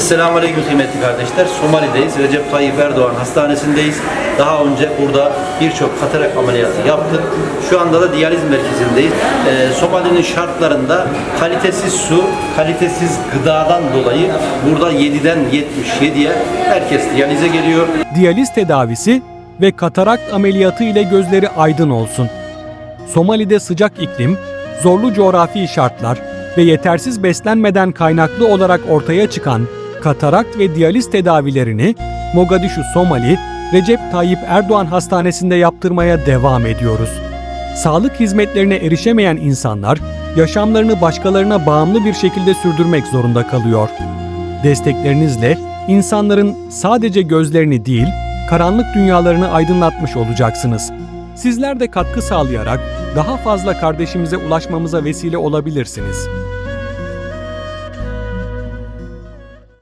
Esselamu Aleyküm kıymetli kardeşler. Somali'deyiz. Recep Tayyip Erdoğan Hastanesi'ndeyiz. Daha önce burada birçok katarak ameliyatı yaptık. Şu anda da diyaliz merkezindeyiz. Ee, Somali'nin şartlarında kalitesiz su, kalitesiz gıdadan dolayı burada 7'den 77'ye herkes diyalize geliyor. diyaliz tedavisi ve katarakt ameliyatı ile gözleri aydın olsun. Somali'de sıcak iklim, zorlu coğrafi şartlar ve yetersiz beslenmeden kaynaklı olarak ortaya çıkan katarakt ve diyaliz tedavilerini Mogadishu Somali Recep Tayyip Erdoğan Hastanesi'nde yaptırmaya devam ediyoruz. Sağlık hizmetlerine erişemeyen insanlar yaşamlarını başkalarına bağımlı bir şekilde sürdürmek zorunda kalıyor. Desteklerinizle insanların sadece gözlerini değil, karanlık dünyalarını aydınlatmış olacaksınız. Sizler de katkı sağlayarak daha fazla kardeşimize ulaşmamıza vesile olabilirsiniz.